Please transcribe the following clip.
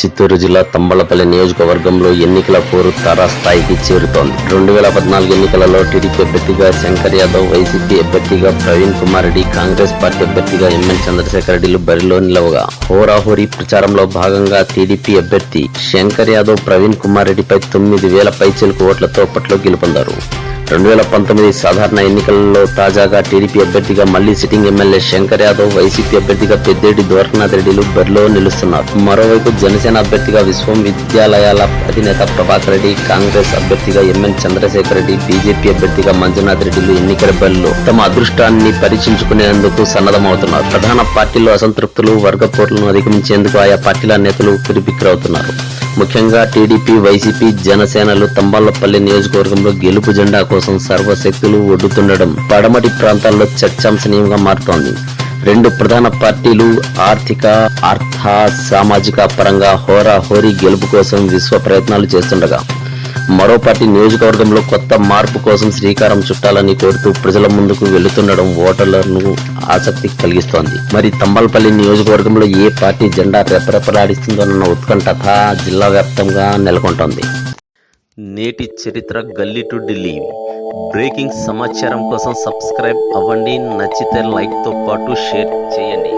చిత్తూరు జిల్లా తంబళపల్లి నియోజకవర్గంలో ఎన్నికల పోరు తారాస్థాయికి చేరుతోంది. రెండు వేల పద్నాలుగు ఎన్నికలలో టీడీపీ అభ్యర్థిగా శంకర్ యాదవ్ వైసీపీ అభ్యర్థిగా ప్రవీణ్ కుమార్ రెడ్డి కాంగ్రెస్ పార్టీ అభ్యర్థిగా ఎంఎన్ చంద్రశేఖర్ రెడ్డిలు బరిలో నిలవగా. హోరాహోరీ ప్రచారంలో భాగంగా టీడీపీ అభ్యర్థి శంకర్ యాదవ్ ప్రవీణ్ కుమార్ రెడ్డిపై తొమ్మిది వేల పైచలకు ఓట్లతో పట్లో గెలుపొందారు. రెండు వేల పంతొమ్మిది సాధారణ ఎన్నికలలో తాజాగా టీడీపీ అభ్యర్థిగా మళ్ళీ sitting MLA Shankar Yadav YCP అభ్యర్థిగా పెద్దేటి ద్వారకనాథ్ రెడ్డిలు బరిలో నిలుస్తున్నారు. మరోవైపు జనసేన అభ్యర్థిగా విశ్వవిద్యాలయాల అధినేత ప్రభాకర్ రెడ్డి కాంగ్రెస్ అభ్యర్థిగా ఎంఎన్ చంద్రశేఖర్ రెడ్డి బీజేపీ అభ్యర్థిగా మంజునాథ్ రెడ్డిలు ఎన్నికల బరిలో తమ అదృష్టాన్ని పరీక్షించుకునేందుకు సన్నద్ధమవుతున్నారు. ప్రధాన పార్టీల్లో అసంతృప్తులు వర్గపోట్లను అధిగమించేందుకు ఆయా పార్టీల నేతలు ఉక్కిరిబిక్కిరవుతున్నారు ముఖ్యంగా టీడీపీ వైసీపీ జనసేనలు తంబాలపల్లి నియోజకవర్గంలో గెలుపు జెండా కోసం సర్వశక్తులు ఒడ్డుతుండడం పడమటి ప్రాంతాల్లో చర్చాంశనీయంగా మారుతోంది. రెండు ప్రధాన పార్టీలు ఆర్థిక అర్థ సామాజిక పరంగా హోరా హోరీ గెలుపు కోసం విశ్వ ప్రయత్నాలు చేస్తుండగా మరో పార్టీ నియోజకవర్గంలో కొత్త మార్పు కోసం శ్రీకారం చుట్టాలని కోరుతూ ప్రజల ముందుకు వెళుతుండడం ఓటర్లను ఆసక్తి కలిగిస్తోంది. మరి తంబలపల్లి నియోజకవర్గంలో ఏ పార్టీ జెండా రెపరెపలాడిస్తుందోనన్న ఉత్కంఠత జిల్లా వ్యాప్తంగా నెలకొంటోంది. నేటి చరిత్ర గల్లీ టు ఢిల్లీ. బ్రేకింగ్ సమాచారం కోసం సబ్స్క్రైబ్ అవ్వండి నచ్చితే లైక్తో పాటు షేర్ చేయండి.